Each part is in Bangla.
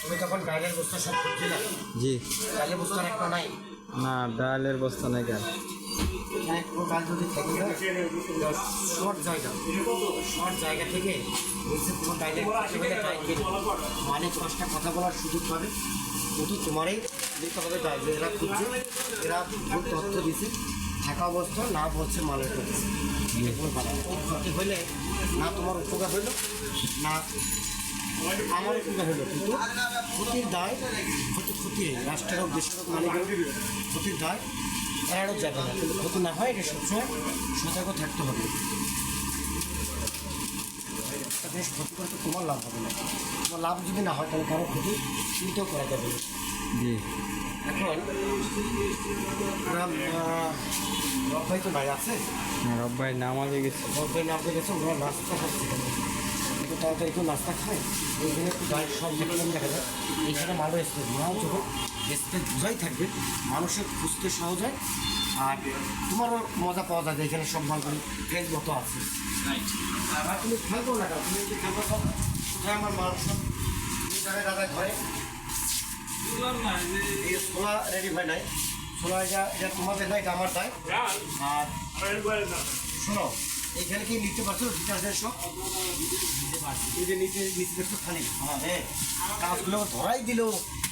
তুমি তখন ডাইলের বস্তা সব খুঁজছিলে? জি। ডাইলের বস্তার একটা নাই? না ডালের বস্তা নাই এখানে কোনো ডাল যদি থেকে শর্ট জায়গা। শর্ট জায়গা থেকে বলছে মানে পাঁচটা কথা বলার সুযোগ পাবে। কিন্তু তোমারই দেখতে হবে ডাল এরা খুঁজছে। এরা ভুল তথ্য দিছে। থাকা অবস্থা না বলছে মালের কথা। না তোমার উপকার হইল না আমার উপকার হলো কিন্তু ক্ষতির দায় ক্ষতি ক্ষতি রাষ্ট্রের হোক দেশের হোক মানে ক্ষতির দায় এড়ানো যাবে না কিন্তু ক্ষতি না হয় এটা সবসময় সতর্ক থাকতে হবে। দেশ ক্ষতি করতে তোমার লাভ হবে না। তোমার লাভ যদি না হয় তাহলে কারও ক্ষতি চিন্তাও করা যাবে না। এখন রব্বাই তো নাই আছে? রব্বাই নামাজে গেছে। রব্বাই নামতে গেছে ওরা নাস্তা খাচ্ছে তাও তো একটু নাস্তা খায় এইখানে একটু গায়ের সব দেখলাম দেখা যায়। এইখানে ভালো স্টেজ মাও যখন স্টেজ বোঝাই থাকবে, মানুষের খুঁজতে সহজ হয়। আর তোমারও মজা পাওয়া যায় এখানে সব মালগুলো ট্রেন মতো আছে। আর তুমি করো না তুমি যদি খেয়াল করো, কোথায় আমার মাল সব? জায়গায় দাদা ঘরে? এই রেডি হয় নাই। ছোলা এটা এটা তোমাদের নাই আমার তাই। আর শোনো এখানে কি নিতে পারছ? ডিটারজেন্ট সব? এই যে নিচে নিচে খালি। হ্যাঁ কাজগুলো ধরাই দিল।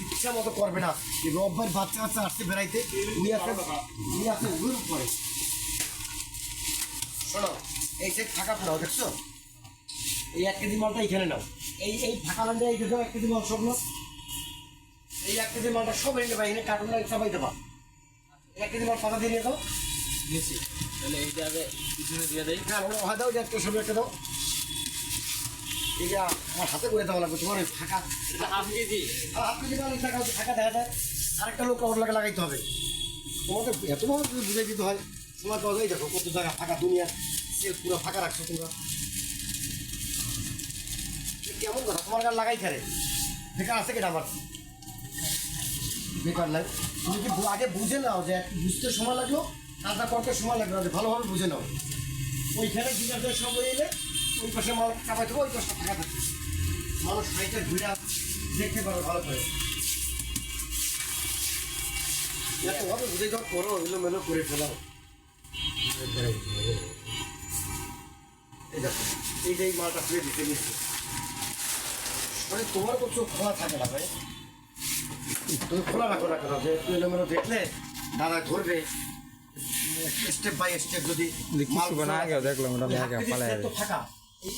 ইচ্ছা মতো করবে না। রব্বার বাচ্চা বাচ্চা আসতে বেড়াইতে। উনি আছে উনি উপরে। শোনো, এই যে ফাঁকা দেখছ? এই এক কেজি মালটা এখানে নাও। এই এই ফাঁকা লান্ডে এই এক কেজি মাল সব নাও। এই এক কেজি মালটা সব এনে দেবা এখানে কার্টুন লাগে সবাই দেবা। এক কেজি মাল পাতা দিয়ে দাও দিয়েছি তাহলে এইটা আগে পিছনে দিয়ে দেয় হ্যাঁ হয় দাও যে একটা একটা দাও। এটা আমার হাতে করে দেওয়া লাগবে তোমার ওই ফাঁকা হাফ কেজি। আর কেজি ফাঁকা ফাঁকা দেখা যায়। আরেকটা লোক লাগে লাগাইতে হবে। তোমাকে এত ভাবে যদি বুঝাই দিতে হয়। পাওয়া যায় দেখো কত জায়গা ফাঁকা দুনিয়া। সে পুরো ফাঁকা রাখছো তোমরা। কেমন কথা তোমার গান লাগাই খেলে বেকার আছে কেটা আমার বেকার নাই। তুমি কি আগে বুঝে নাও যে বুঝতে সময় লাগল? কাজটা করতে সময় লাগবে না, ভালোভাবে বুঝে নাও। ওইখানে সব হয়ে এলে ওই পাশে মাল চাপাই দেবো ওই পাশে ফাঁকা থাকবে মানুষ সাইডে ঘুরে দেখতে পারো ভালো করে। বুঝে করো ফেলাও। এই দেখো এই মালটা দিতে মানে তোমার খোলা থাকে না ভাই। তুমি খোলা যে দেখলে দাদা ধরবে। স্টেপ বাই স্টেপ যদি কিছু না আগেও দেখলাম ওটা হাত থেকে তো থাকা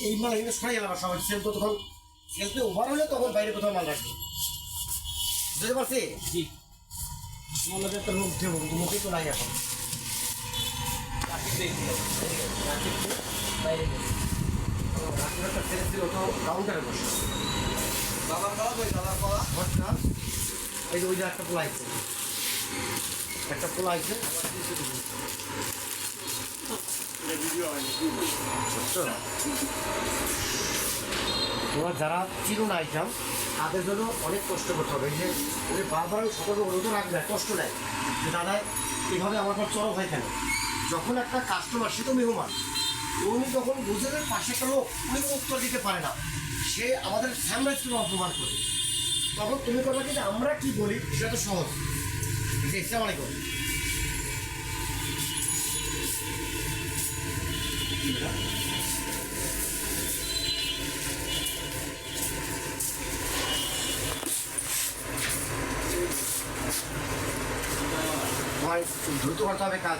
এই মাল এগুলো সরাই গেলাম সবাই সেল তো তখন সেলতে ওভার হলে তখন বাইরে কোথাও মাল রাখবে। বুঝতে পারছি? জি। তোমার লোকের একটা মুখ দেবো কিন্তু মুখে তো নাই এখন। বাইরে রাত্রে একটা সেল ছিল তো কাউন্টারে বসে। খাওয়া ঘরটা। এই যে ওই যে একটা পোলা একটা পোলা আছে? তোমরা যারা চিনো না আইটাম, তাদের জন্য অনেক কষ্ট করতে হবে। যে ওই বারবার আমি সতর্ক তো রাখবে কষ্ট নেয়। যে দাদা, এভাবে আমার পর চড়ক হয় কেন? যখন একটা কাস্টমার সে তো মেহমান। উনি যখন বুঝে পাশে একটা লোক, উনি উত্তর দিতে পারে না। সে আমাদের সাম্রাজ্যকে অপমান করে। তখন তুমি করবে যে, আমরা কি বলি? সেটা তো সহজ। যে ইসলাম আলাইকুম দ্রুত করতে হবে কাজ